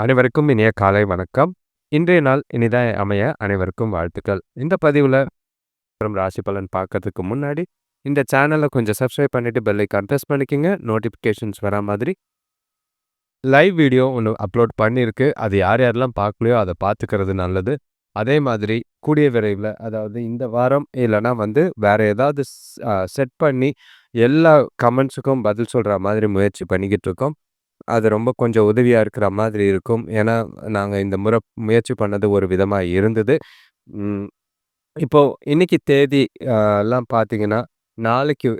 அனைவருக்கும் இனிய காலை வணக்கம். இன்றைய நாள் இனிதாக அமைய அனைவருக்கும் வாழ்த்துக்கள். இந்த பதிவுல ராசி பலன் பார்க்கறதுக்கு முன்னாடி, இந்த சேனலை கொஞ்சம் சப்ஸ்கிரைப் பண்ணிட்டு பெல் கன்ஃபெஸ் பண்ணிக்கோங்க நோட்டிஃபிகேஷன்ஸ் வரா மாதிரி லைவ் வீடியோ ஒன்று அப்லோட் பண்ணியிருக்கு. அது யார் யாரெல்லாம் பார்க்கலையோ அதை பார்த்துக்கிறது நல்லது. அதே மாதிரி கூடிய விரைவில் அதாவது இந்த வாரம் இல்லைனா வந்து வேறு ஏதாவது செட் பண்ணி எல்லா கமெண்ட்ஸுக்கும் பதில் சொல்கிற மாதிரி முயற்சி பண்ணிக்கிட்டு இருக்கோம். அது ரொம்ப கொஞ்சம் உதவியாக இருக்கிற மாதிரி இருக்கும். ஏன்னா, நாங்கள் இந்த முறை முயற்சி பண்ணது ஒரு விதமாக இருந்தது. இப்போது இன்னைக்கு தேதி எல்லாம் பார்த்தீங்கன்னா, நாளைக்கு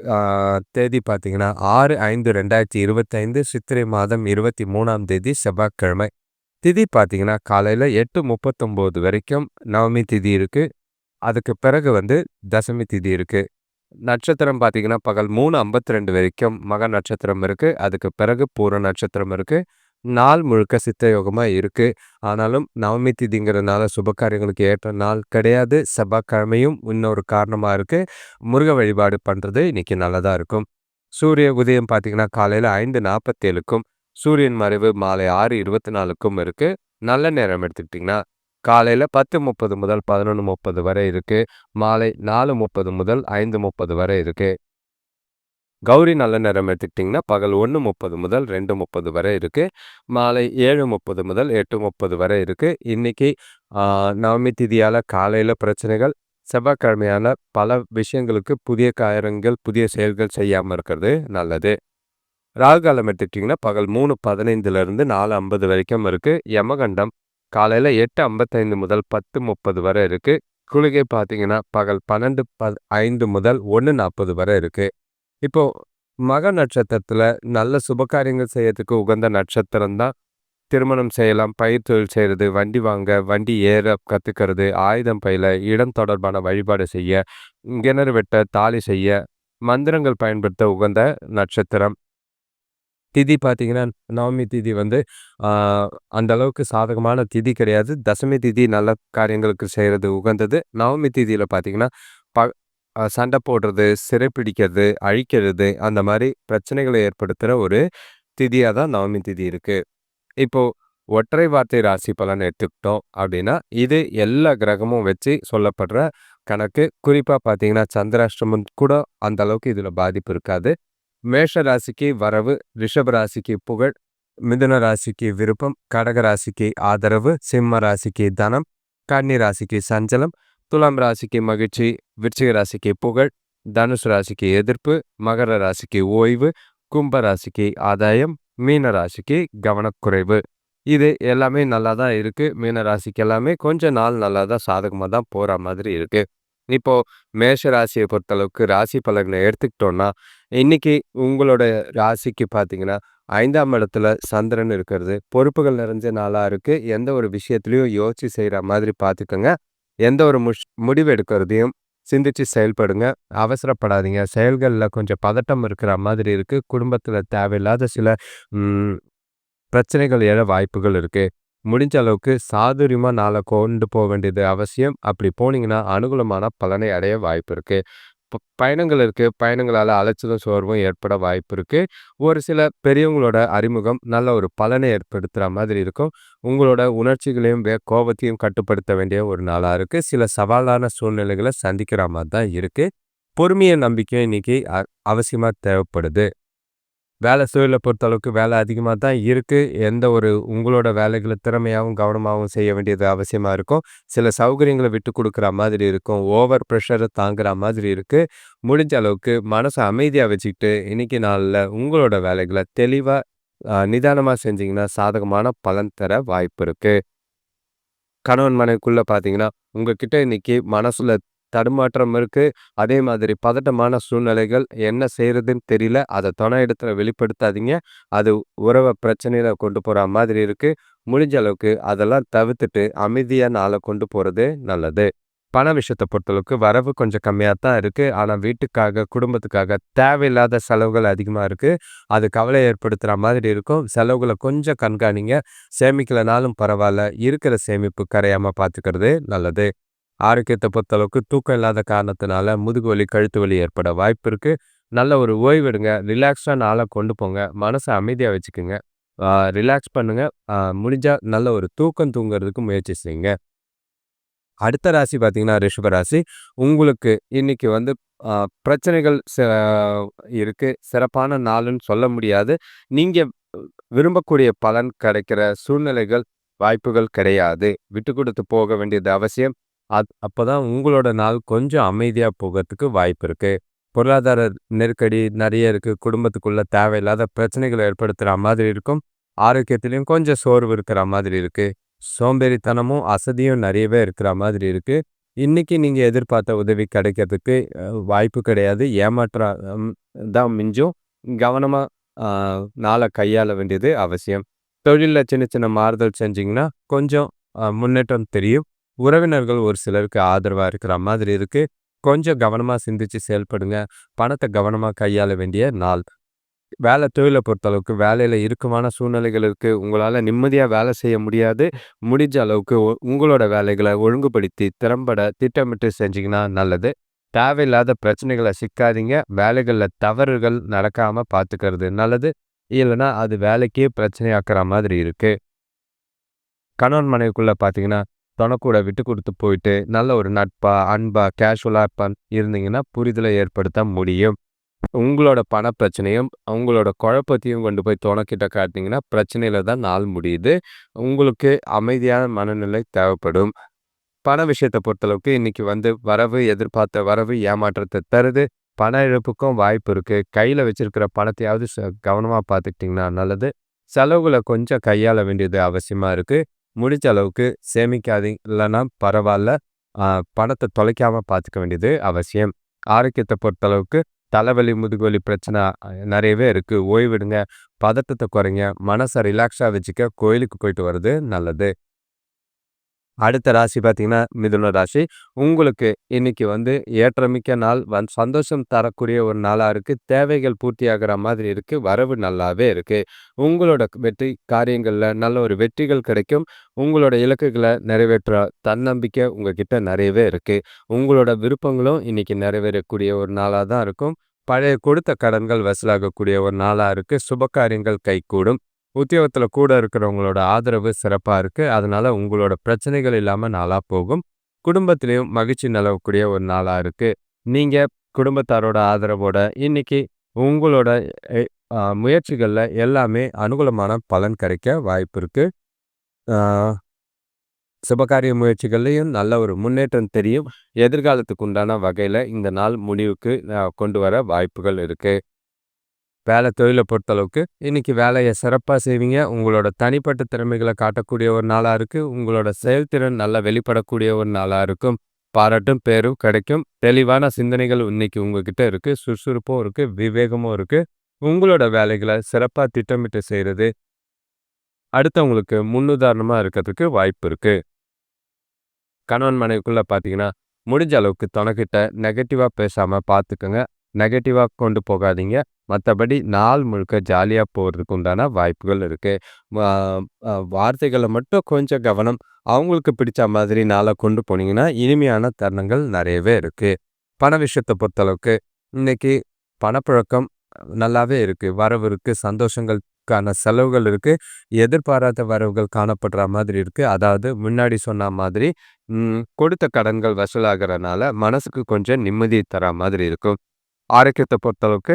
தேதி பார்த்தீங்கன்னா, 6/5/2025 சித்திரை மாதம் 23ஆம் தேதி செவ்வாய்க்கிழமை. திதி பார்த்தீங்கன்னா, காலையில் எட்டு முப்பத்தொம்போது வரைக்கும் நவமி திதி இருக்குது அதுக்கு பிறகு வந்து தசமி திதி இருக்குது நட்சத்திரம் பார்த்தீங்கன்னா, பகல் 3:52 வரைக்கும் மக நட்சத்திரம் இருக்குது அதுக்கு பிறகு பூர நட்சத்திரம் இருக்குது நாள் முழுக்க சித்த யோகமா இருக்கு. ஆனாலும் நவமி திதிங்கிறதுனால சுப காரியங்களுக்கு ஏற்ற நாள் கிடையாது. செவ்வாய்க்கிழமையும் இன்னொரு காரணமாக இருக்குது முருக வழிபாடு பண்ணுறது இன்னைக்கு நல்லதாக இருக்கும். சூரிய உதயம் பார்த்தீங்கன்னா, காலையில 5:47க்கும், சூரியன் மறைவு மாலை ஆறு இருபத்தி நாலுக்கும் இருக்குது நல்ல நேரம் எடுத்துக்கிட்டிங்கன்னா காலையில் பத்து முப்பது முதல் 11:30 வரை இருக்கு. மாலை 4:30 முதல் 5:30 வரை இருக்கு. கௌரி நல்ல நேரம் எடுத்துக்கிட்டிங்கன்னா பகல் 1:30 முதல் 2:30 வரை இருக்கு. மாலை 7:30 முதல் 8:30 வரை இருக்கு. இன்னைக்கு நவமி திதியால் காலையில் பிரச்சனைகள், செவ்வாய்க்கிழமையான பல விஷயங்களுக்கு புதிய காரியங்கள், புதிய செயல்கள் செய்யாமல் இருக்கிறது நல்லது. ராகு காலம் எடுத்துக்கிட்டிங்கன்னா பகல் 3:15லிருந்து 4:50 வரைக்கும் இருக்கு. யமகண்டம் காலையில் எட்டு ஐம்பத்தைந்து முதல் 10:30 வரை இருக்குது குளிகை பார்த்தீங்கன்னா, பகல் 12:05 முதல் 1:40 வரை இருக்குது இப்போது மக நட்சத்திரத்தில் நல்ல சுபகாரியங்கள் செய்யறதுக்கு உகந்த நட்சத்திரம் தான். திருமணம் செய்யலாம், பயிர் தொழில் செய்கிறது வண்டி வாங்க, வண்டி ஏற கற்றுக்கிறது ஆயுதம் பயில, இடம் தொடர்பான வழிபாடு செய்ய, கிணறு வெட்ட, தாலி செய்ய, மந்திரங்கள் பயன்படுத்த உகந்த நட்சத்திரம். திதி பார்த்தீங்கன்னா, நவமி திதி வந்து அந்த அளவுக்கு சாதகமான திதி கிடையாது. தசமி திதி நல்ல காரியங்களுக்கு செய்கிறது உகந்தது. நவமி திதியில் பார்த்தீங்கன்னா, ப சண்டை போடுறது, சிறைப்பிடிக்கிறது, அழிக்கிறது அந்த மாதிரி பிரச்சனைகளை ஏற்படுத்துகிற ஒரு திதியாக தான் நவமி திதி இருக்குது இப்போது ஒற்றை வார்த்தை ராசி பலன் எடுத்துக்கிட்டோம் அப்படின்னா, இது எல்லா கிரகமும் வச்சு சொல்லப்படுற கணக்கு. குறிப்பாக பார்த்தீங்கன்னா, சந்திராஷ்டமம் கூட அந்த அளவுக்கு பாதிப்பு இருக்காது. மேஷ ராசிக்கு வரவு, ரிஷப ராசிக்கு புகழ், மிதுன ராசிக்கு விருப்பம், கடக ராசிக்கு ஆதரவு, சிம்ம ராசிக்கு தனம், கன்னி ராசிக்கு சஞ்சலம், துலாம் ராசிக்கு மகிழ்ச்சி, விருச்சிக ராசிக்கு புகழ், தனுசு ராசிக்கு எதிர்ப்பு, மகர ராசிக்கு ஓய்வு, கும்ப ராசிக்கு ஆதாயம், மீன ராசிக்கு கவனக்குறைவு. இது எல்லாமே நல்லா தான் இருக்கு. மீன ராசிக்கு எல்லாமே கொஞ்ச நாள் நல்லா தான் சாதகமா தான் போற மாதிரி இருக்கு. இப்போது மேஷ ராசியை பொறுத்தளவுக்கு ராசி பலன்கள எடுத்துக்கிட்டோம்னா, இன்னைக்கு உங்களோட ராசிக்கு பார்த்தீங்கன்னா, ஐந்தாம் இடத்துல சந்திரன் இருக்கிறது. பொறுப்புகள் நிறைஞ்ச நாளாக இருக்குது எந்த ஒரு விஷயத்துலையும் யோசிச்சு செய்கிற மாதிரி பார்த்துக்கோங்க எந்த ஒரு முஷ் முடிவு எடுக்கிறதையும் சிந்திச்சு செயல்படுங்க. அவசரப்படாதீங்க. செயல்களில் கொஞ்சம் பதட்டம் இருக்கிற மாதிரி இருக்குது குடும்பத்தில் தேவையில்லாத சில பிரச்சனைகள் எழ வாய்ப்புகள் இருக்குது முடிஞ்ச அளவுக்கு சாதுரியமாக நாளை கொண்டு போக வேண்டியது அவசியம். அப்படி போனீங்கன்னா, அனுகூலமான பலனை அடைய வாய்ப்பு இருக்குது ப பயணங்கள் இருக்குது பயணங்களால் அலைச்சலும், சோர்வும் ஏற்பட வாய்ப்பு இருக்குது ஒரு சில பெரியவங்களோட அறிமுகம் நல்ல ஒரு பலனை ஏற்படுத்துகிற மாதிரி இருக்கும். உங்களோட உணர்ச்சிகளையும், வே கோபத்தையும் கட்டுப்படுத்த வேண்டிய ஒரு நாளாக இருக்குது சில சவாலான சூழ்நிலைகளை சந்திக்கிற மாதிரி தான் இருக்குது பொறுமையை நம்பிக்கையும் இன்னைக்கு அவசியமாக தேவைப்படுது. வேலை சூழலை பொறுத்த அளவுக்கு வேலை அதிகமாக தான் இருக்குது எந்த ஒரு உங்களோட வேலைகளை திறமையாகவும் கவனமாகவும் செய்ய வேண்டியது அவசியமாக இருக்கும். சில சௌகரியங்களை விட்டு கொடுக்குற மாதிரி இருக்கும். ஓவர் ப்ரெஷரை தாங்குற மாதிரி இருக்குது முடிஞ்ச அளவுக்கு மனசை அமைதியாக வச்சுக்கிட்டு, இன்னைக்கு நாளில் உங்களோட வேலைகளை தெளிவாக நிதானமாக செஞ்சிங்கன்னா சாதகமான பலன் தர வாய்ப்பு இருக்குது கணவன் மனைவிக்குள்ளே பார்த்தீங்கன்னா, உங்ககிட்ட இன்னைக்கு மனசில் தடுமாற்றம் இருக்குது அதே மாதிரி பதட்டமான சூழ்நிலைகள். என்ன செய்கிறதுன்னு தெரியல. அதை துணை இடத்துல வெளிப்படுத்தாதீங்க. அது உறவை பிரச்சனையில் கொண்டு போகிற மாதிரி இருக்குது முடிஞ்ச அளவுக்கு அதெல்லாம் தவிர்த்துட்டு அமைதியாக நாளை கொண்டு போகிறது நல்லது. பண விஷயத்தை பொறுத்தளவுக்கு வரவு கொஞ்சம் கம்மியாக தான் இருக்குது ஆனால் வீட்டுக்காக, குடும்பத்துக்காக தேவையில்லாத செலவுகள் அதிகமாக இருக்குது அது கவலை ஏற்படுத்துகிற மாதிரி இருக்கும். செலவுகளை கொஞ்சம் கண்காணிங்க. சேமிக்கலனாலும் பரவாயில்ல இருக்கிற சேமிப்பு கரையாமல் பார்த்துக்கிறது நல்லது. ஆரோக்கியத்தை பொறுத்தளவுக்கு தூக்கம் இல்லாத காரணத்தினால முதுகு வலி, கழுத்து வலி ஏற்பட வாய்ப்பு இருக்குது நல்ல ஒரு ஓய்வெடுங்க. ரிலாக்ஸாக நாளாக கொண்டு போங்க. மனசை அமைதியாக வச்சுக்கோங்க ரிலாக்ஸ் பண்ணுங்கள் முடிஞ்சால் நல்ல ஒரு தூக்கம் தூங்குறதுக்கு முயற்சி செய்யுங்க. அடுத்த ராசி பார்த்தீங்கன்னா, ரிஷபராசி உங்களுக்கு இன்னைக்கு வந்து பிரச்சனைகள் ச சிறப்பான நாளுன்னு சொல்ல முடியாது. நீங்கள் விரும்பக்கூடிய பலன் கிடைக்கிற சூழ்நிலைகள், வாய்ப்புகள் கிடையாது. விட்டு கொடுத்து போக வேண்டியது அவசியம். அத் அப்பதான் உங்களோட நாள் கொஞ்சம் அமைதியா போகறதுக்கு வாய்ப்பு இருக்கு. பொருளாதார நெருக்கடி நிறைய இருக்கு. குடும்பத்துக்குள்ள தேவையில்லாத பிரச்சனைகளை ஏற்படுத்துற மாதிரி இருக்கும். ஆரோக்கியத்துலேயும் கொஞ்சம் சோர்வு இருக்கிற மாதிரி இருக்கு. சோம்பேறித்தனமும், அசதியும் நிறையவே இருக்கிற மாதிரி இருக்கு. இன்னைக்கு நீங்க எதிர்பார்த்த உதவி கிடைக்கிறதுக்கு வாய்ப்பு கிடையாது. ஏமாற்றம் தான் மிஞ்சும். கவனமா நாளை நாள கையாள வேண்டியது அவசியம். தொழில்ல சின்ன சின்ன மாறுதல் செஞ்சீங்கன்னா, கொஞ்சம் முன்னேற்றம் தெரியும். உறவினர்கள் ஒரு சிலருக்கு ஆதரவா இருக்கிற மாதிரி இருக்கு. கொஞ்சம் கவனமா சிந்திச்சு செயல்படுங்க. பணத்தை கவனமா கையாள வேண்டிய நாள். வேலை தொழில பொறுத்தளவுக்கு வேலையில இறுக்கமான சூழ்நிலைகள் இருக்கு. உங்களால நிம்மதியா வேலை செய்ய முடியாது. முடிஞ்ச அளவுக்கு உங்களோட வேலைகளை ஒழுங்குபடுத்தி, திறம்பட திட்டமிட்டு செஞ்சீங்கன்னா நல்லது. தேவையில்லாத பிரச்சனைகளை சிக்காதீங்க. வேலைகளில் தவறுகள் நடக்காம பார்த்துக்கிறது நல்லது. இல்லைன்னா அது வேலைக்கே பிரச்சனையாக்குற மாதிரி இருக்கு. கணவன் மனைவிக்குள்ள பார்த்தீங்கன்னா, தனக்கூட விட்டு கொடுத்து போயிட்டு, நல்ல ஒரு நட்பா, அன்பா, கேஷுவலா ப இருந்தீங்கன்னா, புரிதலை ஏற்படுத்த முடியும். உங்களோட பண பிரச்சனையும், உங்களோட குழப்பத்தையும் கொண்டு போய் துணக்கிட்ட காட்டினீங்கன்னா, பிரச்சனையில தான் நாள் முடியுது. உங்களுக்கு அமைதியான மனநிலை தேவைப்படும். பண விஷயத்தை பொறுத்தளவுக்கு இன்னைக்கு வந்து வரவு எதிர்பார்த்த வரவு ஏமாற்றத்தை தருது. பண இழப்புக்கும் வாய்ப்பு இருக்கு. கையில வச்சிருக்கிற பணத்தையாவது ச கவனமா பார்த்துக்கிட்டீங்கன்னா நல்லது. செலவுகளை கொஞ்சம் கையாள வேண்டியது அவசியமா இருக்கு. முடிஞ்ச அளவுக்கு சேமிக்காதீங்க இல்லைன்னா பரவாயில்ல பணத்தை தொலைக்காமல் தொலைக்காம பார்த்துக்க வேண்டியது அவசியம். ஆரோக்கியத்த பொறுத்தளவுக்கு தலைவலி, முதுகுவலி பிரச்சனை நிறையவே இருக்குது ஓய்விடுங்க பதட்டத்தை குறைங்க. மனச ரிலாக்ஸா வச்சுக்க கோயிலுக்கு போயிட்டு வர்றது நல்லது. அடுத்த ராசி பார்த்தீங்கன்னா, மிதுன ராசி. உங்களுக்கு இன்னைக்கு வந்து ஏற்றமிக்க நாள். வந் சந்தோஷம் தரக்கூடிய ஒரு நாளாக இருக்குது தேவைகள் பூர்த்தியாகிற மாதிரி இருக்குது வரவு நல்லாவே இருக்குது உங்களோட வெற்றி காரியங்களில் நல்ல ஒரு வெற்றிகள் கிடைக்கும். உங்களோட இலக்குகளை நிறைவேற்ற தன்னம்பிக்கை உங்ககிட்ட நிறையவே இருக்குது உங்களோட விருப்பங்களும் இன்னைக்கு நிறைவேறக்கூடிய ஒரு நாளாக தான் இருக்கும். பழைய கொடுத்த கடன்கள் வசூலாகக்கூடிய ஒரு நாளாக இருக்குது சுபகாரியங்கள் கைகூடும். உத்தியோகத்தில் கூட இருக்கிறவங்களோட ஆதரவு சிறப்பாக இருக்குது அதனால் உங்களோட பிரச்சனைகள் இல்லாமல் நாளாக போகும். குடும்பத்திலையும் மகிழ்ச்சி நிலவக்கூடிய ஒரு நாளாக இருக்குது நீங்கள் குடும்பத்தாரோட ஆதரவோட இன்னைக்கு உங்களோட முயற்சிகளில் எல்லாமே அனுகூலமான பலன் கிடைக்க வாய்ப்பு இருக்குது சுபகாரிய முயற்சிகள்லையும் நல்ல ஒரு முன்னேற்றம் தெரியும். எதிர்காலத்துக்கு உண்டான வகையில் இந்த நாள் முடிவுக்கு கொண்டு வர வாய்ப்புகள் இருக்குது வேலை தொழில பொறுத்தளவுக்கு இன்னைக்கு வேலைய சிறப்பா செய்வீங்க. உங்களோட தனிப்பட்ட திறமைகள காட்டக்கூடிய ஒரு நாளா இருக்கு. உங்களோட செயல்திறன் நல்லா வெளிப்படக்கூடிய ஒரு நாளா இருக்கும். பாராட்டும், பேரும் கிடைக்கும். தெளிவான சிந்தனைகள் இன்னைக்கு உங்ககிட்ட இருக்கு. சுறுசுறுப்பும் இருக்கு. விவேகமும் இருக்கு. உங்களோட வேலைகளை சிறப்பா திட்டமிட்டு செய்றது அடுத்தவங்களுக்கு முன்னுதாரணமா இருக்கிறதுக்கு வாய்ப்பு இருக்கு. கணவன் மனைவிக்குள்ள பார்த்தீங்கன்னா, முடிஞ்ச அளவுக்கு தொணக்கிட்ட நெகட்டிவா பேசாம பார்த்துக்கோங்க நெகட்டிவாக கொண்டு போகாதீங்க. மற்றபடி நாள் முழுக்க ஜாலியாக போகிறதுக்கு உண்டான வாய்ப்புகள் இருக்குது வார்த்தைகளை மட்டும் கொஞ்சம் கவனம். அவங்களுக்கு பிடிச்ச மாதிரி நாளை கொண்டு போனீங்கன்னா, இனிமையான தருணங்கள் நிறையவே இருக்குது பண விஷயத்தை பொறுத்தளவுக்கு இன்றைக்கி பணப்புழக்கம் நல்லாவே இருக்குது வரவு இருக்கு. சந்தோஷங்களுக்கான செலவுகள் இருக்குது எதிர்பாராத வரவுகள் காணப்படுற மாதிரி இருக்குது அதாவது முன்னாடி சொன்ன மாதிரி கொடுத்த கடன்கள் வசூலாகிறனால மனசுக்கு கொஞ்சம் நிம்மதி தர மாதிரி இருக்கும். ஆரோக்கியத்தை பொறுத்தளவுக்கு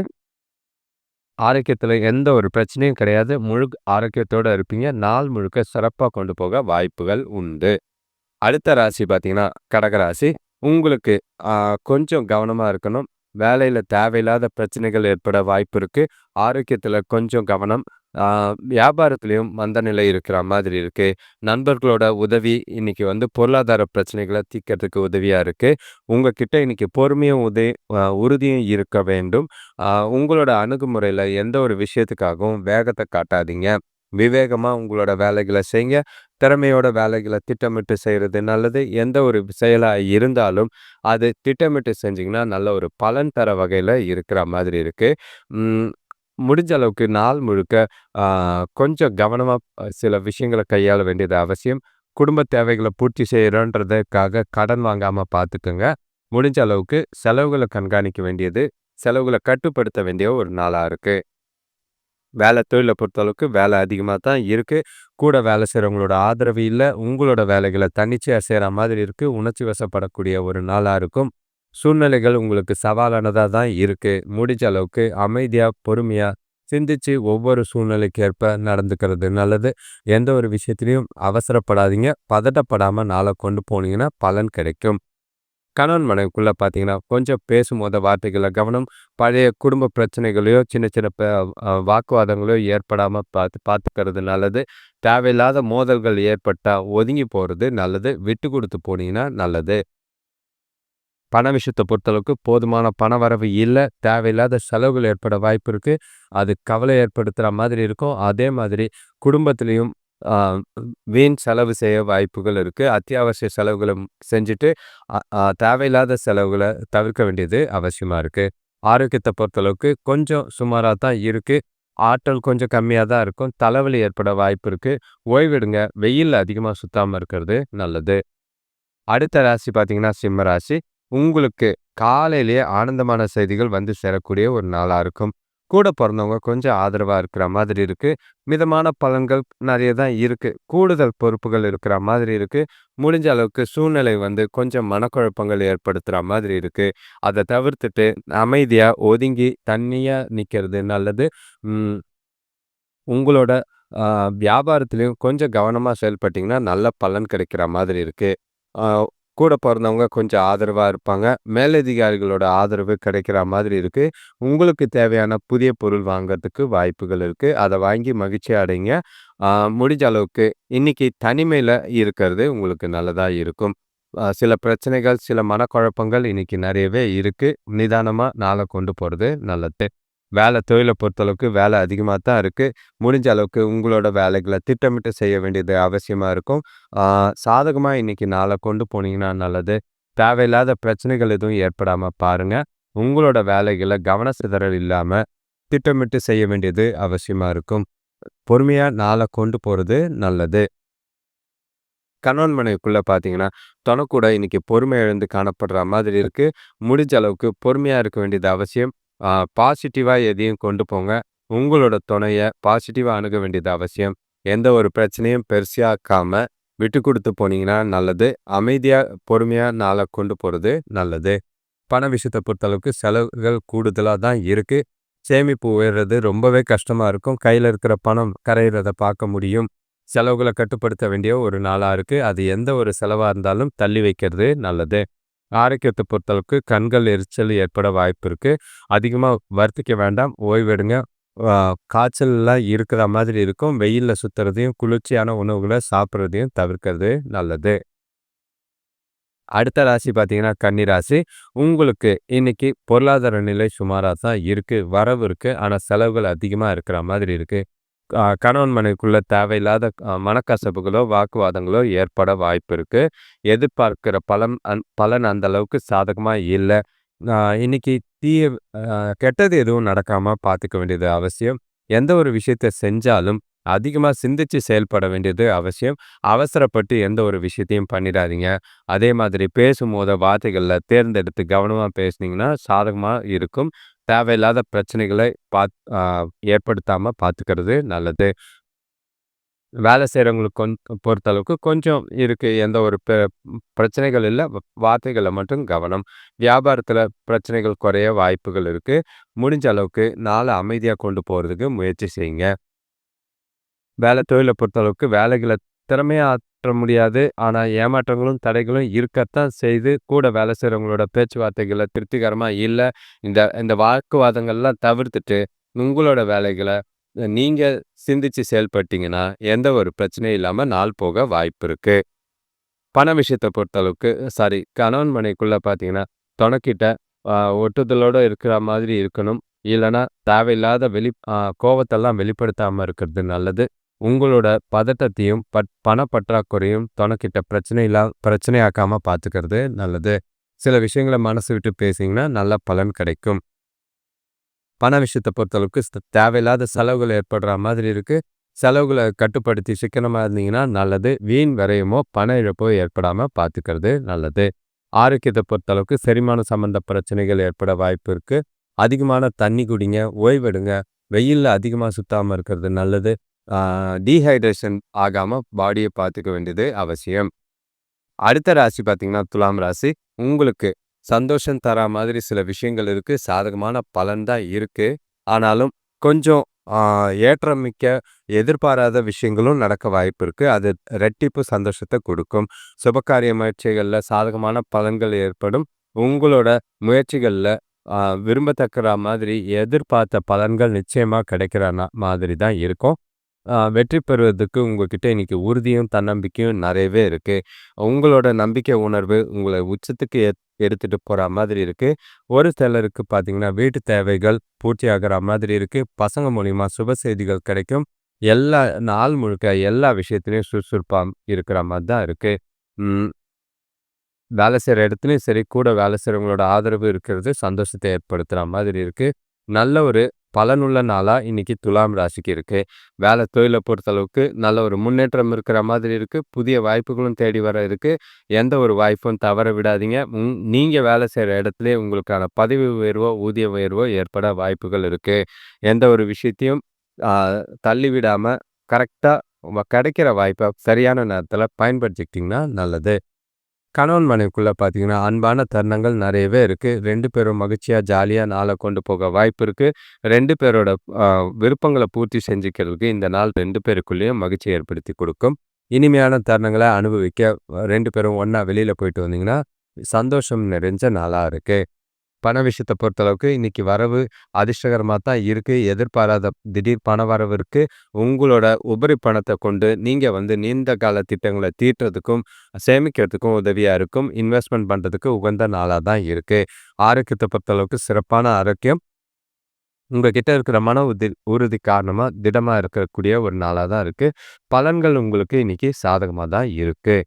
ஆரோக்கியத்துல எந்த ஒரு பிரச்சனையும் கிடையாது. முழு ஆரோக்கியத்தோட இருப்பீங்க. நாள் முழுக்க சிறப்பா கொண்டு போக வாய்ப்புகள் உண்டு. அடுத்த ராசி பார்த்தீங்கன்னா, கடக ராசி. உங்களுக்கு கொஞ்சம் கவனமா இருக்கணும். வேலையில தேவையில்லாத பிரச்சனைகள் ஏற்பட வாய்ப்பு இருக்குது ஆரோக்கியத்துல கொஞ்சம் கவனம். வியாபாரத்துலேயும் மந்த நிலை இருக்கிற மாதிரி இருக்குது நண்பர்களோட உதவி இன்றைக்கி வந்து பொருளாதார பிரச்சனைகளை தீர்க்கறதுக்கு உதவியாக இருக்குது உங்ககிட்ட இன்றைக்கி பொறுமையும், உதவி உறுதியும் இருக்க வேண்டும். உங்களோட அணுகுமுறையில் எந்த ஒரு விஷயத்துக்காகவும் வேகத்தை காட்டாதீங்க. விவேகமாக உங்களோட வேலைகளை செய்ங்க. திறமையோட வேலைகளை திட்டமிட்டு செய்கிறது நல்லது. எந்த ஒரு செயலாக இருந்தாலும், அது திட்டமிட்டு செஞ்சிங்கன்னா நல்ல ஒரு பலன் தர வகையில் இருக்கிற மாதிரி இருக்குது முடிஞ்ச அளவுக்கு நாள் முழுக்க ஆ கொஞ்சம் கவனமா சில விஷயங்கள கையாள வேண்டியது அவசியம். குடும்ப தேவைகள பூர்த்தி செய்கிறோன்றதுக்காக கடன் வாங்காம பார்த்துக்கங்க. முடிஞ்ச அளவுக்கு செலவுகளை கண்காணிக்க வேண்டியது, செலவுகளை கட்டுப்படுத்த வேண்டிய ஒரு நாளா இருக்கு. வேலை தொழிலை பொறுத்தளவுக்கு வேலை அதிகமாக தான் இருக்குது கூட வேலை செய்கிறவங்களோட ஆதரவு இல்லை உங்களோட வேலைகளை தன்னிச்சையாக செய்கிற மாதிரி இருக்குது உணர்ச்சி வசப்படக்கூடிய ஒரு நாளாக இருக்கும் சூழ்நிலைகள் உங்களுக்கு சவாலானதாக தான் இருக்குது முடிஞ்ச அளவுக்கு அமைதியாக பொறுமையாக சிந்திச்சு ஒவ்வொரு சூழ்நிலைக்கு ஏற்ப நடந்துக்கிறது நல்லது. எந்த ஒரு விஷயத்துலையும் அவசரப்படாதீங்க. பதட்டப்படாமல் நாளை கொண்டு போனீங்கன்னா பலன் கிடைக்கும். கணவன் மனைவிக்குள்ளே பார்த்தீங்கன்னா கொஞ்சம் பேசும்போத வார்த்தைகளில் கவனம் பழைய குடும்ப பிரச்சனைகளையோ சின்ன சின்ன வாக்குவாதங்களையோ ஏற்படாமல் பார்த்து பார்த்துக்கிறது நல்லது. தேவையில்லாத மோதல்கள் ஏற்பட்டால் ஒதுங்கி போகிறது நல்லது. விட்டு கொடுத்து போனீங்கன்னா நல்லது. பண விஷயத்தை பொறுத்தளவுக்கு போதுமான பண வரவு இல்லை தேவையில்லாத செலவுகள் ஏற்பட வாய்ப்பு இருக்குது அது கவலை ஏற்படுத்துகிற மாதிரி இருக்கும். அதே மாதிரி குடும்பத்துலேயும் வீண் செலவு செய்ய வாய்ப்புகள் இருக்குது அத்தியாவசிய செலவுகளை செஞ்சுட்டு தேவையில்லாத செலவுகளை தவிர்க்க வேண்டியது அவசியமாக இருக்குது ஆரோக்கியத்தை பொறுத்தளவுக்கு கொஞ்சம் சுமாராக தான் இருக்குது ஆற்றல் கொஞ்சம் கம்மியாக தான் இருக்கும். தலைவலி ஏற்பட வாய்ப்பு இருக்குது ஓய்வெடுங்க. வெயில் அதிகமாக சுத்தாமல் இருக்கிறது நல்லது. அடுத்த ராசி பார்த்தீங்கன்னா சிம்ம ராசி. உங்களுக்கு காலையிலேயே ஆனந்தமான செய்திகள் வந்து சேரக்கூடிய ஒரு நாளாக இருக்கும். கூட பிறந்தவங்க கொஞ்சம் ஆதரவாக இருக்கிற மாதிரி இருக்குது மிதமான பலன்கள் நிறைய தான் இருக்குது கூடுதல் பொறுப்புகள் இருக்கிற மாதிரி இருக்குது முடிஞ்ச அளவுக்கு சூழ்நிலை வந்து கொஞ்சம் மனக்குழப்பங்கள் ஏற்படுத்துகிற மாதிரி இருக்குது அதை தவிர்த்துட்டு அமைதியாக ஒதுங்கி தண்ணியாக நிற்கிறது நல்லது. உங்களோட வியாபாரத்துலேயும் கொஞ்சம் கவனமாக செயல்பட்டிங்கன்னா நல்ல பலன் கிடைக்கிற மாதிரி இருக்குது கூட பிறந்தவங்க கொஞ்சம் ஆதரவாக இருப்பாங்க. மேலதிகாரிகளோட ஆதரவு கிடைக்கிற மாதிரி இருக்குது உங்களுக்கு தேவையான புதிய பொருள் வாங்கிறதுக்கு வாய்ப்புகள் இருக்குது அதை வாங்கி மகிழ்ச்சி அடைங்க. முடிஞ்ச அளவுக்கு இன்னைக்கு தனிமையில் இருக்கிறது உங்களுக்கு நல்லதாக இருக்கும். சில பிரச்சனைகள் சில மனக்குழப்பங்கள் இன்றைக்கி நிறையவே இருக்குது நிதானமாக நாளை கொண்டு போகிறது நல்லது. வேலை தொழிலை பொறுத்தளவுக்கு வேலை அதிகமாக தான் இருக்குது முடிஞ்ச அளவுக்கு உங்களோட வேலைகளை திட்டமிட்டு செய்ய வேண்டியது அவசியமாக இருக்கும். சாதகமாக இன்றைக்கி நாளை கொண்டு போனீங்கன்னா நல்லது. தேவையில்லாத பிரச்சனைகள் எதுவும் ஏற்படாமல் பாருங்கள் உங்களோட வேலைகளை கவன சிதறல் இல்லாமல் திட்டமிட்டு செய்ய வேண்டியது அவசியமாக இருக்கும். பொறுமையாக நாளை கொண்டு போகிறது நல்லது. கணவன் மனைவிக்குள்ளே பார்த்தீங்கன்னா தொணக்கூட இன்றைக்கி பொறுமை எழுந்து காணப்படுற மாதிரி இருக்குது முடிஞ்ச அளவுக்கு பொறுமையாக இருக்க வேண்டியது அவசியம். பாசிட்டிவாக எதையும் கொண்டு போங்க. உங்களோட துணையை பாசிட்டிவாக அணுக வேண்டியது அவசியம். எந்த ஒரு பிரச்சனையும் பெருசாக்காம விட்டு கொடுத்து போனீங்கன்னா நல்லது. அமைதியாக பொறுமையாக நாளை கொண்டு போகிறது நல்லது. பண விஷயத்தை பொறுத்தளவுக்கு செலவுகள் கூடுதலாக தான் இருக்குது சேமிப்பு உயர்றது ரொம்பவே கஷ்டமாக இருக்கும். கையில் இருக்கிற பணம் கரையிறத பார்க்க முடியும். செலவுகளை கட்டுப்படுத்த வேண்டிய ஒரு நாளாக இருக்குது அது எந்த ஒரு செலவாக இருந்தாலும் தள்ளி வைக்கிறது நல்லது. ஆரோக்கியத்தை பொறுத்தளவுக்கு கண்கள் எரிச்சல் ஏற்பட வாய்ப்பு இருக்குது அதிகமாக வருத்திக்க வேண்டாம். ஓய்வெடுங்க காய்ச்சல்லாம் இருக்கிற மாதிரி இருக்கும். வெயிலில் சுற்றுறதையும் குளிர்ச்சியான உணவுகளை சாப்பிட்றதையும் தவிர்க்கிறது நல்லது. அடுத்த ராசி பார்த்தீங்கன்னா கன்னிராசி. உங்களுக்கு இன்னைக்கு பொருளாதார நிலை சுமாராக தான் இருக்குது வரவு இருக்குது ஆனால் செலவுகள் அதிகமாக இருக்கிற மாதிரி இருக்குது கணவன் மனைவிக்குள்ள தேவையில்லாத மனக்கசப்புகளோ வாக்குவாதங்களோ ஏற்பட வாய்ப்பு இருக்கு. எதிர்பார்க்கிற பலன் அந் பலன் அந்த அளவுக்கு சாதகமாக இல்லை. இன்னைக்கு தீய கெட்டது எதுவும் நடக்காமல் பார்த்துக்க வேண்டியது அவசியம். எந்த ஒரு விஷயத்த செஞ்சாலும் அதிகமாக சிந்திச்சு செயல்பட வேண்டியது அவசியம். அவசரப்பட்டு எந்த ஒரு விஷயத்தையும் பண்ணிடாதீங்க. அதே மாதிரி பேசும்போது வார்த்தைகளில் தேர்ந்தெடுத்து கவனமாக பேசுனீங்கன்னா சாதகமாக இருக்கும். தேவையில்லாத பிரச்சனைகளை பாத் ஏற்படுத்தாமல் பார்த்துக்கிறது நல்லது. வேலை செய்கிறவங்களுக்கு கொஞ் பொறுத்தளவுக்கு கொஞ்சம் இருக்குது எந்த ஒரு பிரச்சனைகள் இல்லை. வார்த்தைகளை மட்டும் கவனம். வியாபாரத்தில் பிரச்சனைகள் குறைய வாய்ப்புகள் இருக்குது முடிஞ்ச அளவுக்கு நாளை அமைதியாக கொண்டு போகிறதுக்கு முயற்சி செய்யுங்க. வேலை தொழிலை பொறுத்தளவுக்கு வேலைகளை திறமையாற்ற முடியாது ஆனால் ஏமாற்றங்களும் தடைகளும் இருக்கத்தான் செய்து கூட வேலை செய்கிறவங்களோட பேச்சுவார்த்தைகளை திருப்திகரமாக இல்லை. இந்த இந்த வாக்குவாதங்கள்லாம் தவிர்த்துட்டு உங்களோட வேலைகளை நீங்கள் சிந்திச்சு செயல்பட்டீங்கன்னா எந்த ஒரு பிரச்சனையும் இல்லாமல் நாள் போக வாய்ப்பு இருக்குது பண விஷயத்தை பொறுத்தளவுக்கு சாரி கணவன் மனைக்குள்ளே பார்த்தீங்கன்னா தொணக்கிட்ட ஒட்டுதலோடு இருக்கிற மாதிரி இருக்கணும். இல்லைன்னா தேவையில்லாத வெளி கோவத்தெல்லாம் வெளிப்படுத்தாமல் இருக்கிறது நல்லது. உங்களோட பதட்டத்தையும் பட் பணப்பற்றாக்குறையும் தனக்கிட்ட பிரச்சனையில்லா பிரச்சனையாக்காம பார்த்துக்கிறது நல்லது. சில விஷயங்களை மனசு விட்டு பேசிங்கன்னா நல்ல பலன் கிடைக்கும். பண விஷயத்தை பொறுத்தளவுக்கு தேவையில்லாத செலவுகள் ஏற்படுற மாதிரி இருக்கு. செலவுகளை கட்டுப்படுத்தி சிக்கனமாக இருந்தீங்கன்னா நல்லது. வீண் விரையுமோ பண இழப்போ ஏற்படாமல் பார்த்துக்கிறது நல்லது. ஆரோக்கியத்தை பொறுத்தளவுக்கு செரிமான சம்பந்த பிரச்சனைகள் ஏற்பட வாய்ப்பு இருக்குது அதிகமான தண்ணி குடிங்க ஓய்வெடுங்க. வெயிலில் அதிகமாக சுத்தாமல் இருக்கிறது நல்லது. டீஹைட்ரேஷன் ஆகாமல் பாடியை பார்த்துக்க வேண்டியது அவசியம். அடுத்த ராசி பார்த்தீங்கன்னா துலாம் ராசி. உங்களுக்கு சந்தோஷம் தர மாதிரி சில விஷயங்கள் இருக்குது சாதகமான பலன் தான் இருக்குது ஆனாலும் கொஞ்சம் ஏற்றம் மிக்க எதிர்பாராத விஷயங்களும் நடக்க வாய்ப்பு இருக்குது அது ரெட்டிப்பு சந்தோஷத்தை கொடுக்கும். சுபகாரிய முயற்சிகளில் சாதகமான பலன்கள் ஏற்படும். உங்களோட முயற்சிகளில் விரும்பத்தக்கிற மாதிரி எதிர்பார்த்த பலன்கள் நிச்சயமாக கிடைக்கிற மாதிரி தான் இருக்கும். வெற்றி பெறுவதற்கு உங்ககிட்ட இன்னைக்கு உறுதியும் தன்னம்பிக்கையும் நிறையவே இருக்குது உங்களோட நம்பிக்கை உணர்வு உங்களை உச்சத்துக்கு எத் எடுத்துகிட்டு போகிற மாதிரி இருக்குது ஒரு சிலருக்கு பார்த்தீங்கன்னா வீட்டு தேவைகள் பூர்த்தி ஆகிற மாதிரி இருக்குது பசங்க மூலிமா சுப செய்திகள் கிடைக்கும். எல்லா நாள் முழுக்க எல்லா விஷயத்துலையும் சுறுசுறுப்பாக இருக்கிற மாதிரி தான் இருக்குது வேலை செய்கிற இடத்துலையும் சரி கூட வேலை செய்கிறவங்களோட ஆதரவு இருக்கிறது சந்தோஷத்தை ஏற்படுத்துகிற மாதிரி இருக்குது நல்ல ஒரு பலனுள்ள நாளாக இன்றைக்கி துலாம் ராசிக்கு இருக்குது வேலை தொழிலை பொறுத்தளவுக்கு நல்ல ஒரு முன்னேற்றம் இருக்கிற மாதிரி இருக்குது புதிய வாய்ப்புகளும் தேடி வர இருக்குது எந்த ஒரு வாய்ப்பும் தவற விடாதீங்க. நீங்கள் வேலை செய்கிற இடத்துல உங்களுக்கான பதவி உயர்வோ ஊதிய உயர்வோ ஏற்பட வாய்ப்புகள் இருக்குது எந்த ஒரு விஷயத்தையும் தள்ளி விடாமல் கரெக்டாக கிடைக்கிற வாய்ப்பை சரியான நேரத்தில் பயன்படுத்திக்கிட்டிங்கன்னா நல்லது. கணவன் மனைவிக்குள்ளே பார்த்தீங்கன்னா அன்பான தருணங்கள் நிறையவே இருக்குது ரெண்டு பேரும் மகிழ்ச்சியாக ஜாலியாக நாளை கொண்டு போக வாய்ப்பு இருக்குது ரெண்டு பேரோட விருப்பங்களை பூர்த்தி செஞ்சுக்கிறதுக்கு இந்த நாள் ரெண்டு பேருக்குள்ளேயும் மகிழ்ச்சி ஏற்படுத்தி கொடுக்கும். இனிமையான தருணங்களை அனுபவிக்க ரெண்டு பேரும் ஒன்றா வெளியில் போயிட்டு வந்தீங்கன்னா சந்தோஷம் நிறைஞ்ச நாளாக இருக்குது பண விஷயத்தை பொறுத்தளவுக்கு இன்றைக்கி வரவு அதிர்ஷ்டகரமாக தான் இருக்குது எதிர்பாராத திடீர் பண வரவு இருக்குது உங்களோட உபரி பணத்தை கொண்டு நீங்கள் வந்து நீண்ட கால திட்டங்களை தீட்டுறதுக்கும் சேமிக்கிறதுக்கும் உதவியாக இருக்கும். இன்வெஸ்ட்மெண்ட் பண்ணுறதுக்கு உகந்த நாளாக தான் இருக்குது ஆரோக்கியத்தை பொறுத்தளவுக்கு சிறப்பான ஆரோக்கியம். உங்ககிட்ட இருக்கிற மன உதி உறுதி காரணமாக திடமாக இருக்கக்கூடிய ஒரு நாளாக தான் இருக்குது பலன்கள் உங்களுக்கு இன்னைக்கு சாதகமாக தான் இருக்குது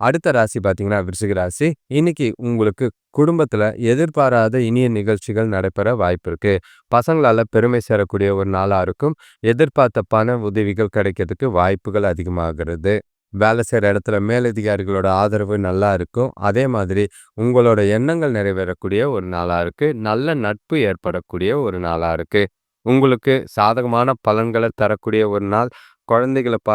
அடுத்த ராசி பார்த்தீங்கன்னா விருச்சிக ராசி. இன்னைக்கு உங்களுக்கு குடும்பத்தில் எதிர்பாராத இனிய நிகழ்ச்சிகள் நடைபெற வாய்ப்பு இருக்கு. பசங்களால் பெருமை சேரக்கூடிய ஒரு நாளாக இருக்கும். எதிர்பார்த்த பண உதவிகள் கிடைக்கிறதுக்கு வாய்ப்புகள் அதிகமாகிறது. வேலை செய்கிற இடத்துல மேலதிகாரிகளோட ஆதரவு நல்லா இருக்கும். அதே மாதிரி உங்களோட எண்ணங்கள் நிறைவேறக்கூடிய ஒரு நாளாக இருக்குது நல்ல நட்பு ஏற்படக்கூடிய ஒரு நாளாக இருக்குது உங்களுக்கு சாதகமான பலன்களை தரக்கூடிய ஒரு நாள். குழந்தைகளை ப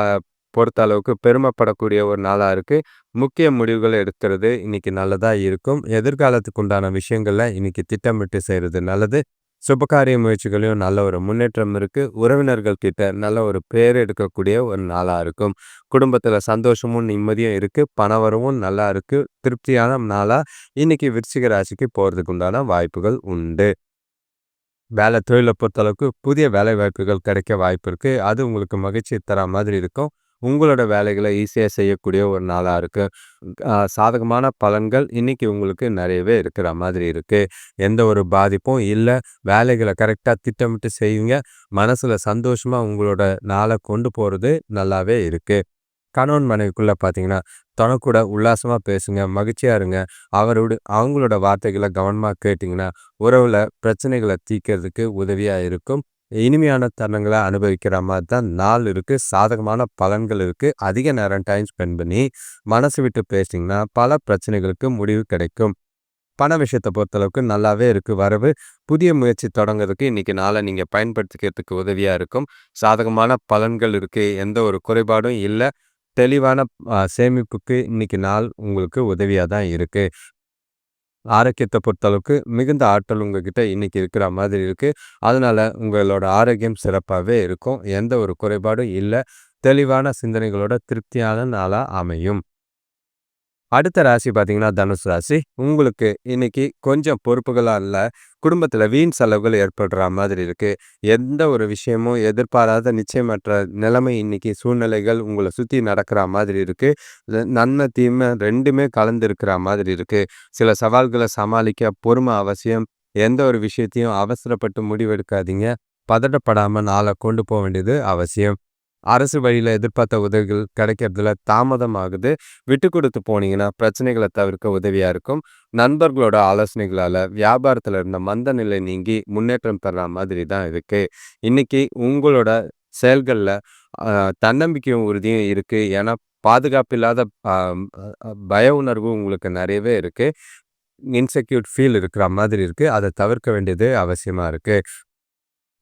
பொறுத்த அளவுக்கு பெருமைப்படக்கூடிய ஒரு நாளாக இருக்குது முக்கிய முடிவுகளை எடுக்கிறது இன்னைக்கு நல்லதாக இருக்கும். எதிர்காலத்துக்கு உண்டான விஷயங்களில் இன்னைக்கு திட்டமிட்டு செய்கிறது நல்லது. சுபகாரிய முயற்சிகளையும் நல்ல ஒரு முன்னேற்றம் இருக்குது உறவினர்கள் கிட்ட நல்ல ஒரு பேர் எடுக்கக்கூடிய ஒரு நாளாக இருக்கும். குடும்பத்தில் சந்தோஷமும் நிம்மதியும் இருக்குது பணவரவும் நல்லா இருக்குது திருப்தியான நாளாக இன்னைக்கு விருச்சிக ராசிக்கு போகிறதுக்கு உண்டான வாய்ப்புகள் உண்டு. வேலை தொழிலை பொறுத்தளவுக்கு புதிய வேலை வாய்ப்புகள் கிடைக்க வாய்ப்பு இருக்குது அது உங்களுக்கு மகிழ்ச்சி தர மாதிரி இருக்கும். உங்களோட வேலைகளை ஈஸியாக செய்யக்கூடிய ஒரு நாளாக இருக்குது சாதகமான பலன்கள் இன்றைக்கி உங்களுக்கு நிறையவே இருக்கிற மாதிரி இருக்குது எந்த ஒரு பாதிப்பும் இல்லை. வேலைகளை கரெக்டாக திட்டமிட்டு செய்யுங்க மனசில் சந்தோஷமாக உங்களோட நாளை கொண்டு போகிறது நல்லாவே இருக்குது கணவன் மனைவிக்குள்ளே பார்த்தீங்கன்னா தனக்கூட உல்லாசமாக பேசுங்க மகிழ்ச்சியாக இருங்க. அவரோட அவங்களோட வார்த்தைகளை கவனமாக கேட்டிங்கன்னா உறவில் பிரச்சனைகளை தீர்க்கறதுக்கு உதவியாக இருக்கும். இனிமையான தருணங்களை அனுபவிக்கிற மாதிரி தான் நாள் இருக்குது சாதகமான பலன்கள் இருக்குது அதிக நேரம் டைம் ஸ்பெண்ட் பண்ணி மனசு விட்டு பேசிங்கன்னா பல பிரச்சனைகளுக்கு முடிவு கிடைக்கும். பண விஷயத்தை பொறுத்தளவுக்கு நல்லாவே இருக்குது வரவு புதிய முயற்சி தொடங்குறதுக்கு இன்றைக்கி நாளை நீங்கள் பயன்படுத்திக்கிறதுக்கு உதவியாக இருக்கும். சாதகமான பலன்கள் இருக்குது எந்த ஒரு குறைபாடும் இல்லை. தெளிவான சேமிப்புக்கு இன்றைக்கி நாள் உங்களுக்கு உதவியாக தான் இருக்குது ஆரோக்கியத்தை பொறுத்தளவுக்கு மிகுந்த ஆற்றல் உங்ககிட்ட இன்னைக்கு இருக்கிற மாதிரி இருக்குது அதனால் உங்களோட ஆரோக்கியம் சிறப்பாகவே இருக்கும். எந்த ஒரு குறைபாடும் இல்லை. தெளிவான சிந்தனைகளோட திருப்தியான நாளாக அமையும். அடுத்த ராசி பார்த்தீங்கன்னா தனுசு ராசி. உங்களுக்கு இன்னைக்கு கொஞ்சம் பொறுப்புகளாக இல்லை குடும்பத்தில் வீண் செலவுகள் ஏற்படுற மாதிரி இருக்குது எந்த ஒரு விஷயமும் எதிர்பாராத நிச்சயமற்ற நிலைமை இன்னைக்கு சூழ்நிலைகள் உங்களை சுற்றி நடக்கிற மாதிரி இருக்குது நன்மை தீமை ரெண்டுமே கலந்து இருக்கிற மாதிரி இருக்குது சில சவால்களை சமாளிக்க பொறுமை அவசியம். எந்த ஒரு விஷயத்தையும் அவசரப்பட்டு முடிவெடுக்காதீங்க. பதட்டப்படாமல் நாளை கொண்டு போக வேண்டியது அவசியம். அரசு வழியில் எதிர்பார்த்த உதவிகள் கிடைக்கிறதுல தாமதம் ஆகுது விட்டு கொடுத்து போனீங்கன்னா பிரச்சனைகளை தவிர்க்க உதவியாக இருக்கும். நண்பர்களோட ஆலோசனைகளால் வியாபாரத்தில் இருந்த மந்த நிலை நீங்கி முன்னேற்றம் பெற மாதிரி தான் இருக்குது இன்றைக்கி உங்களோட செயல்களில் தன்னம்பிக்கையும் உறுதியும் இருக்குது ஏன்னா பாதுகாப்பு இல்லாத பய உணர்வு உங்களுக்கு நிறையவே இருக்குது இன்செக்யூர்ட் ஃபீல் இருக்கிற மாதிரி இருக்குது அதை தவிர்க்க வேண்டியது அவசியமாக இருக்குது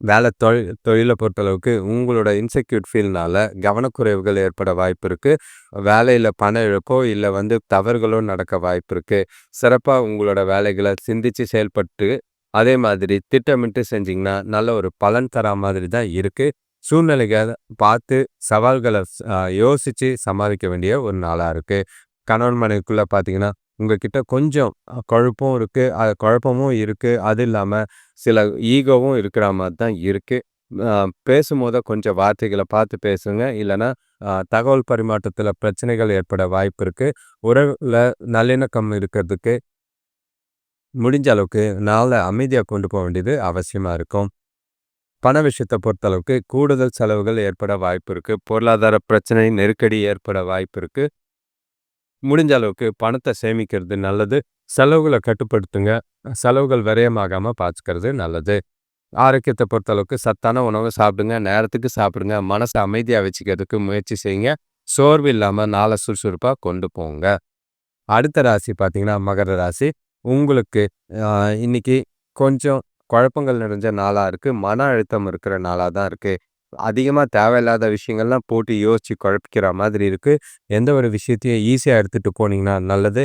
வேலை தொழில் தொழிலை பொறுத்தளவுக்கு உங்களோட இன்செக்யூர் ஃபீல்னால கவனக்குறைவுகள் ஏற்பட வாய்ப்பு இருக்குது வேலையில் பண இழப்போ இல்லை வந்து தவறுகளோ நடக்க வாய்ப்பு இருக்குது சிறப்பாக உங்களோட வேலைகளை சிந்தித்து செயல்பட்டு அதே மாதிரி திட்டமிட்டு செஞ்சிங்கன்னா நல்ல ஒரு பலன் தரா மாதிரி தான் இருக்குது சூழ்நிலைகளை பார்த்து சவால்களை யோசித்து சமாளிக்க வேண்டிய ஒரு நாளாக இருக்குது கணவன் மனைவிக்குள்ளே பார்த்தீங்கன்னா உங்ககிட்ட கொஞ்சம் குழப்பம் இருக்குது அது குழப்பமும் இருக்குது அது இல்லாமல் சில ஈகோவும் இருக்கிற மாதிரி தான் இருக்குது பேசும்போது கொஞ்சம் வார்த்தைகளை பார்த்து பேசுங்க. இல்லைன்னா தகவல் பரிமாற்றத்தில் பிரச்சனைகள் ஏற்பட வாய்ப்பு இருக்குது உறவில் நல்லிணக்கம் இருக்கிறதுக்கு முடிஞ்ச அளவுக்கு நாளை அமைதியாக கொண்டு போக வேண்டியது அவசியமாக இருக்கும். பண விஷயத்தை பொறுத்தளவுக்கு கூடுதல் செலவுகள் ஏற்பட வாய்ப்பு இருக்குது பொருளாதார பிரச்சனை நெருக்கடி ஏற்பட வாய்ப்பு இருக்குது முடிஞ்ச அளவுக்கு பணத்தை சேமிக்கிறது நல்லது. செலவுகளை கட்டுப்படுத்துங்க. செலவுகள் விரயமாகாமல் பார்த்துக்கிறது நல்லது. ஆரோக்கியத்தை பொறுத்தளவுக்கு சத்தான உணவை சாப்பிடுங்க. நேரத்துக்கு சாப்பிடுங்க. மனசை அமைதியாக வச்சுக்கிறதுக்கு முயற்சி செய்யுங்க. சோர்வு இல்லாமல் நாளை சுறுசுறுப்பாக கொண்டு போங்க. அடுத்த ராசி பார்த்தீங்கன்னா மகர ராசி. உங்களுக்கு இன்னைக்கு கொஞ்சம் குழப்பங்கள் நிறைஞ்ச நாளாக இருக்குது மன அழுத்தம் இருக்கிற நாளாக தான் இருக்குது அதிகமாக தேவையில்லாத விஷயங்கள்லாம் போட்டு யோசித்து குழப்பிக்கிற மாதிரி இருக்குது எந்த ஒரு விஷயத்தையும் ஈஸியாக எடுத்துகிட்டு போனீங்கன்னா நல்லது.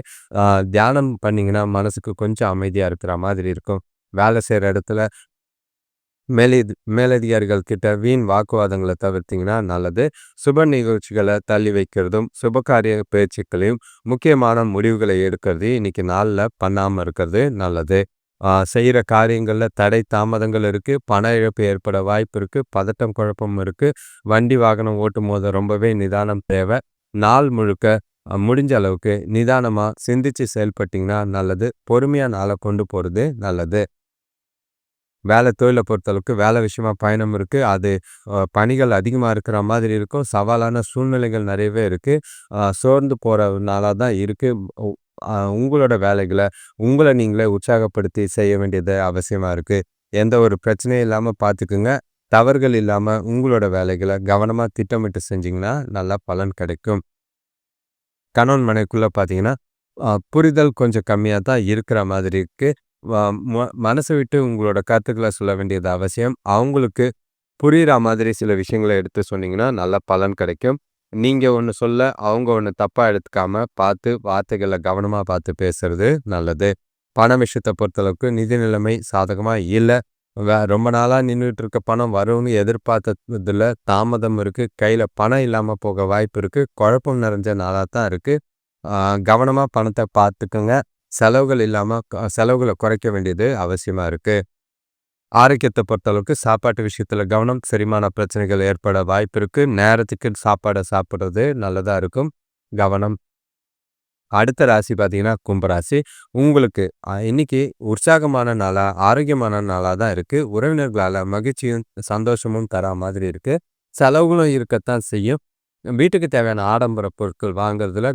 தியானம் பண்ணிங்கன்னா மனசுக்கு கொஞ்சம் அமைதியாக இருக்கிற மாதிரி இருக்கும். வேலை செய்கிற இடத்துல மேலே மேலதிகாரிகள் கிட்ட வீண் வாக்குவாதங்களை தவிர்த்திங்கன்னா நல்லது. சுப நிகழ்ச்சிகளை தள்ளி வைக்கிறதும் சுபகாரிய பேச்சுக்களையும் முக்கியமான முடிவுகளை எடுக்கிறது இன்னைக்கு நாளில் பண்ணாமல் இருக்கிறது நல்லது. செய்கிற காரியங்களில் தடை தாமதங்கள் இருக்குது பண இழப்பு ஏற்பட வாய்ப்பு இருக்குது பதட்டம் குழப்பம் இருக்குது வண்டி வாகனம் ஓட்டும் போது ரொம்பவே நிதானம் தேவை. நாள் முழுக்க முடிஞ்ச அளவுக்கு நிதானமாக சிந்திச்சு செயல்பட்டிங்கன்னா நல்லது. பொறுமையாக நாளை கொண்டு போகிறது நல்லது. வேலை தொழிலை பொறுத்தளவுக்கு வேலை விஷயமா பயணம் இருக்குது அது பணிகள் அதிகமாக இருக்கிற மாதிரி இருக்கும். சவாலான சூழ்நிலைகள் நிறையவே இருக்குது சோர்ந்து போகிற நாளாக தான் இருக்குது உங்களோட வேலைகளை உங்களை நீங்களே உற்சாகப்படுத்தி செய்ய வேண்டியது அவசியமாக இருக்குது எந்த ஒரு பிரச்சனையும் இல்லாமல் பார்த்துக்குங்க தவறுகள் இல்லாமல் உங்களோட வேலைகளை கவனமாக திட்டமிட்டு செஞ்சிங்கன்னா நல்லா பலன் கிடைக்கும். கணவன் மனைக்குள்ளே பார்த்தீங்கன்னா புரிதல் கொஞ்சம் கம்மியாக தான் இருக்கிற மாதிரி இருக்குது மனசை விட்டு உங்களோட கருத்துக்களை சொல்ல வேண்டியது அவசியம். அவங்களுக்கு புரிகிற மாதிரி சில விஷயங்களை எடுத்து சொன்னீங்கன்னா நல்ல பலன் கிடைக்கும். நீங்கள் ஒன்று சொல்ல அவங்க ஒன்று தப்பாக எடுத்துக்காம பார்த்து வார்த்தைகளை கவனமாக பார்த்து பேசுறது நல்லது. பண விஷயத்தை பொறுத்தளவுக்கு நிதி நிலைமை சாதகமாக இல்லை. வே ரொம்ப நாளாக நின்றுட்டு இருக்க பணம் வரும்னு எதிர்பார்த்ததில் தாமதம் இருக்குது கையில் பணம் இல்லாமல் போக வாய்ப்பு இருக்குது குழப்பம் நிறைஞ்ச நாளாக தான் இருக்குது கவனமாக பணத்தை பார்த்துக்குங்க. செலவுகள் இல்லாமல் செலவுகளை குறைக்க வேண்டியது அவசியமாக இருக்குது ஆரோக்கியத்தை பொறுத்தளவுக்கு சாப்பாட்டு விஷயத்தில் கவனம் செரிமான பிரச்சனைகள் ஏற்பட வாய்ப்பு இருக்குது நேரத்துக்கு சாப்பாடை சாப்பிட்றது நல்லதாக இருக்கும். கவனம். அடுத்த ராசி பார்த்தீங்கன்னா கும்பராசி. உங்களுக்கு இன்னைக்கு உற்சாகமான நாளாக ஆரோக்கியமான நாளாக தான் இருக்குது உறவினர்களால் மகிழ்ச்சியும் சந்தோஷமும் தரா மாதிரி இருக்குது செலவுகளும் இருக்கத்தான் செய்யும். வீட்டுக்கு தேவையான ஆடம்பர பொருட்கள் வாங்குறதுல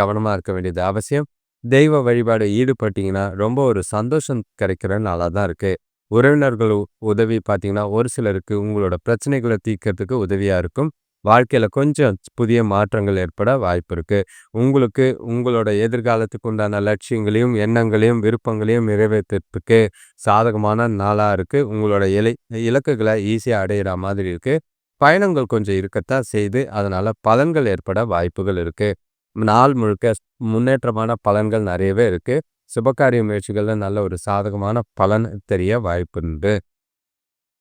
கவனமாக இருக்க வேண்டியது அவசியம். தெய்வ வழிபாடு ஈடுபட்டிங்கன்னா ரொம்ப ஒரு சந்தோஷம் கிடைக்கிற நாளாக தான் இருக்குது உறவினர்கள் உதவி பார்த்தீங்கன்னா ஒரு சிலருக்கு உங்களோட பிரச்சனைகளை தீர்க்கறதுக்கு உதவியாக இருக்கும். வாழ்க்கையில் கொஞ்சம் புதிய மாற்றங்கள் ஏற்பட வாய்ப்பு இருக்குது உங்களுக்கு உங்களோட எதிர்காலத்துக்கு உண்டான லட்சியங்களையும் எண்ணங்களையும் விருப்பங்களையும் நிறைவேற்றுறதுக்கு சாதகமான நாளாக இருக்குது உங்களோட இலை இலக்குகளை ஈஸியாக அடையிற மாதிரி இருக்குது பயணங்கள் கொஞ்சம் இருக்கத்தான் செய்து அதனால் பலன்கள் ஏற்பட வாய்ப்புகள் இருக்குது நாள் முழுக்க முன்னேற்றமான பலன்கள் நிறையவே இருக்குது சுபகாரிய முயற்சிகளில் நல்ல ஒரு சாதகமான பலன் தெரிய வாய்ப்பு உண்டு.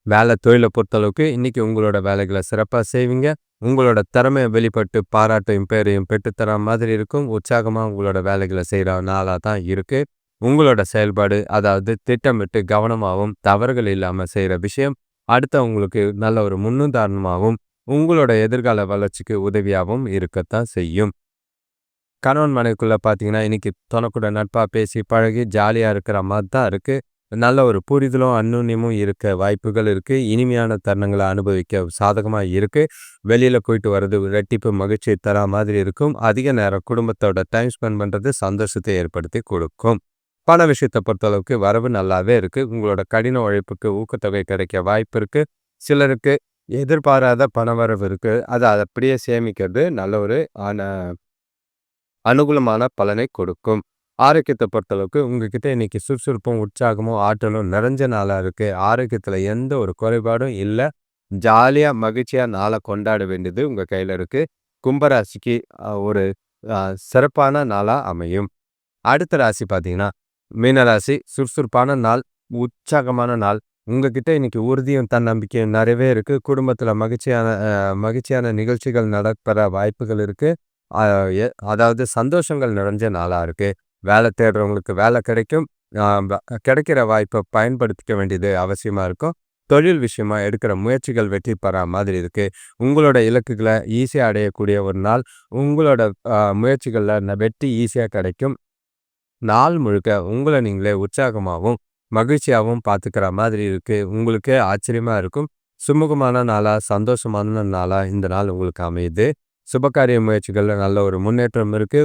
வேலை தொழிலை பொறுத்தளவுக்கு இன்னைக்கு உங்களோட வேலைகளை சிறப்பாக செய்வீங்க. உங்களோட திறமையை வெளிப்பட்டு பாராட்டையும் பேரையும் பெற்றுத்தர மாதிரி இருக்கும். உற்சாகமாக உங்களோட வேலைகளை செய்கிற நாளாக தான் இருக்குது உங்களோட செயல்பாடு அதாவது திட்டமிட்டு கவனமாகவும் தவறுகள் இல்லாமல் செய்கிற விஷயம் அடுத்தவங்களுக்கு நல்ல ஒரு முன்னுதாரணமாகவும் உங்களோட எதிர்கால வளர்ச்சிக்கு உதவியாகவும் இருக்கத்தான் செய்யும். கணவன் மனைவிக்குள்ளே பார்த்தீங்கன்னா இன்றைக்கி தொனக்கூட நட்பாக பேசி பழகி ஜாலியாக இருக்கிற மாதிரி தான் இருக்குது நல்ல ஒரு புரிதலும் அந்நுண்ணியமும் இருக்க வாய்ப்புகள் இருக்குது இனிமையான தருணங்களை அனுபவிக்க சாதகமாக இருக்குது வெளியில் போயிட்டு வர்றது ரெட்டிப்பு மகிழ்ச்சியை தர மாதிரி இருக்கும். அதிக நேரம் குடும்பத்தோட டைம் ஸ்பெண்ட் பண்ணுறது சந்தோஷத்தை ஏற்படுத்தி கொடுக்கும். பண விஷயத்தை பொறுத்தளவுக்கு வரவு நல்லாவே இருக்குது உங்களோட கடின உழைப்புக்கு ஊக்கத்தொகை கிடைக்க வாய்ப்பு இருக்குது சிலருக்கு எதிர்பாராத பண வரவு இருக்குது அதை அப்படியே சேமிக்கிறது நல்ல ஒரு ஆன அனுகூலமான பலனை கொடுக்கும் ஆரோக்கியத்தை பொறுத்தளவுக்கு உங்ககிட்ட இன்னைக்கு சுறுசுறுப்பும், உற்சாகமும், ஆற்றலும் நிறைஞ்ச நாளா இருக்கு. ஆரோக்கியத்துல எந்த ஒரு குறைபாடும் இல்ல. ஜாலியா, மகிழ்ச்சியா நாள கொண்டாட வேண்டியது உங்க கையில இருக்கு. கும்பராசிக்கு ஒரு சிறப்பான நாளா அமையும். அடுத்த ராசி பார்த்தீங்கன்னா, மீனராசி சுறுசுறுப்பான நாள், உற்சாகமான நாள். உங்ககிட்ட இன்னைக்கு உறுதியும், தன்னம்பிக்கையும் நிறையவே இருக்கு. குடும்பத்துல மகிழ்ச்சியான மகிழ்ச்சியான நிகழ்ச்சிகள் நடப்பெற வாய்ப்புகள் இருக்கு. அதாவது சந்தோஷங்கள் நிறைஞ்ச நாளாக இருக்குது வேலை தேடுறவங்களுக்கு வேலை கிடைக்கும். கிடைக்கிற வாய்ப்பை பயன்படுத்திக்க வேண்டியது அவசியமாக இருக்கும். தொழில் விஷயமா எடுக்கிற முயற்சிகள் வெற்றி பெறா மாதிரி இருக்குது உங்களோட இலக்குகளை ஈஸியாக அடையக்கூடிய ஒரு நாள். உங்களோட முயற்சிகளில் வெற்றி ஈஸியாக கிடைக்கும். நாள் முழுக்க உங்களை நீங்களே உற்சாகமாகவும் மகிழ்ச்சியாகவும் பார்த்துக்கிற மாதிரி இருக்குது உங்களுக்கே ஆச்சரியமாக இருக்கும். சுமூகமான நாளாக சந்தோஷமான நாளாக இந்த நாள் உங்களுக்கு அமையுது. சுபகாரிய முயற்சிகளில் நல்ல ஒரு முன்னேற்றம் இருக்கு.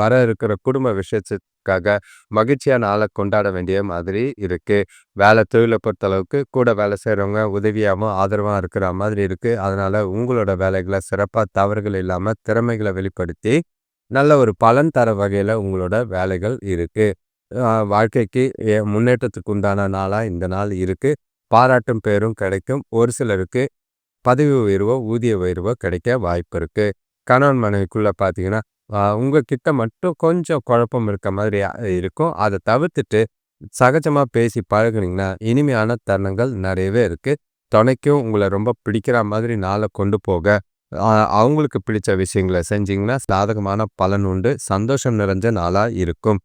வர இருக்கிற குடும்ப விஷயத்துக்காக மகிழ்ச்சியாக நாளை கொண்டாட வேண்டிய மாதிரி இருக்குது வேலை தொழிலை பொறுத்தளவுக்கு கூட வேலை செய்கிறவங்க உதவியாகவும் ஆதரவாக இருக்கிற மாதிரி இருக்குது அதனால் உங்களோட வேலைகளை சிறப்பாக தவறுகள் இல்லாமல் திறமைகளை வெளிப்படுத்தி, நல்ல ஒரு பலன் தர வகையில் உங்களோட வேலைகள் இருக்குது வாழ்க்கைக்கு முன்னேற்றத்துக்கு உண்டான நாளாக இந்த நாள் இருக்குது பாராட்டும் பேரும் கிடைக்கும். ஒரு சிலருக்கு பதவி உயர்வோ, ஊதிய உயர்வோ கிடைக்க வாய்ப்பு இருக்குது கணவன் மனைவிக்குள்ள பார்த்தீங்கன்னா, உங்ககிட்ட மட்டும் கொஞ்சம் குழப்பம் இருக்க மாதிரி இருக்கும். அதை தவிர்த்துட்டு சகஜமா பேசி பழகுனீங்கன்னா, இனிமையான தருணங்கள் நிறையவே இருக்கு. துணைக்கும் உங்களை ரொம்ப பிடிக்கிற மாதிரி நாளை கொண்டு போக, அவங்களுக்கு பிடிச்ச விஷயங்களை செஞ்சீங்கன்னா, சாதகமான பலன் உண்டு. சந்தோஷம் நிறைஞ்ச நாளாக இருக்கும்.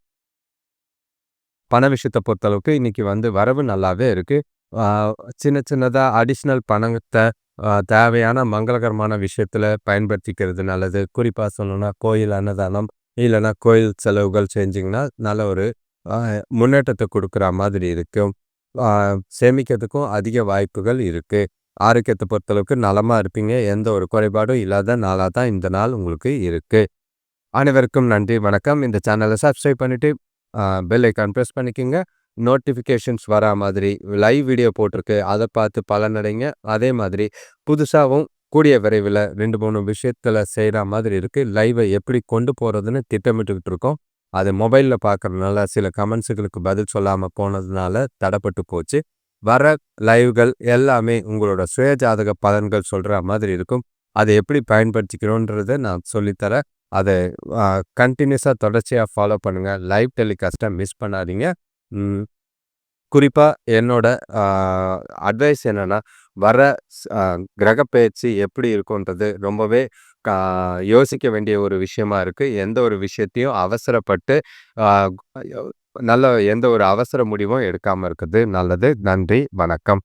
பண விஷயத்தை பொறுத்தளவுக்கு இன்னைக்கு வந்து வரவு நல்லாவே இருக்கு. சின்ன சின்னதாக அடிஷ்னல் பணத்தை தேவையான மங்களகரமான விஷயத்தில் பயன்படுத்திக்கிறது நல்லது. குறிப்பாக சொல்லணும்னா, கோயில் அன்னதானம், இல்லைன்னா கோயில் செலவுகள் செஞ்சிங்கன்னா நல்ல ஒரு முன்னேற்றத்தை கொடுக்குற மாதிரி இருக்கும். சேமிக்கிறதுக்கும் அதிக வாய்ப்புகள் இருக்குது ஆரோக்கியத்தை பொறுத்தளவுக்கு நலமாக இருப்பீங்க. எந்த ஒரு குறைபாடும் இல்லாத நாளாக தான் இந்த நாள் உங்களுக்கு இருக்குது அனைவருக்கும் நன்றி, வணக்கம். இந்த சேனலை சப்ஸ்கிரைப் பண்ணிவிட்டு பெல் ஐக்கான் ப்ரெஸ் பண்ணிக்கோங்க நோட்டிஃபிகேஷன்ஸ் வரா மாதிரி லைவ் வீடியோ போட்டிருக்கு. அதை பார்த்து பலனடைங்க. அதே மாதிரி புதுசாகவும் கூடிய விரைவில் ரெண்டு மூணு விஷயத்தில் செய்கிற மாதிரி இருக்குது லைவை எப்படி கொண்டு போகிறதுன்னு திட்டமிட்டுக்கிட்டு இருக்கோம். அது மொபைலில் பார்க்கறதுனால சில கமெண்ட்ஸுகளுக்கு பதில் சொல்லாமல் போனதுனால தடப்பட்டு போச்சு. வர லைவ்கள் எல்லாமே உங்களோட சுயஜாதக பலன்கள் சொல்கிற மாதிரி இருக்கும். அதை எப்படி பயன்படுத்திக்கிறோன்றதை நான் சொல்லித்தரேன் தரேன். கண்டினியூஸாக தொடர்ச்சியாக ஃபாலோ பண்ணுங்கள் லைவ் டெலிகாஸ்ட்டை மிஸ் பண்ணாதீங்க. குறிப்பாக என்னோடய என்னோட அட்வைஸ் என்னென்னா வர கிரகப்பயிற்சி கிரகப்பெயர்ச்சி எப்படி இருக்கும்ன்றது ரொம்பவே யோசிக்க வேண்டிய ஒரு விஷயமா இருக்குது எந்த ஒரு விஷயத்தையும் அவசரப்பட்டு நல்ல எந்த ஒரு அவசர முடிவும் எடுக்காமல் இருக்கிறது நல்லது. நன்றி, வணக்கம்.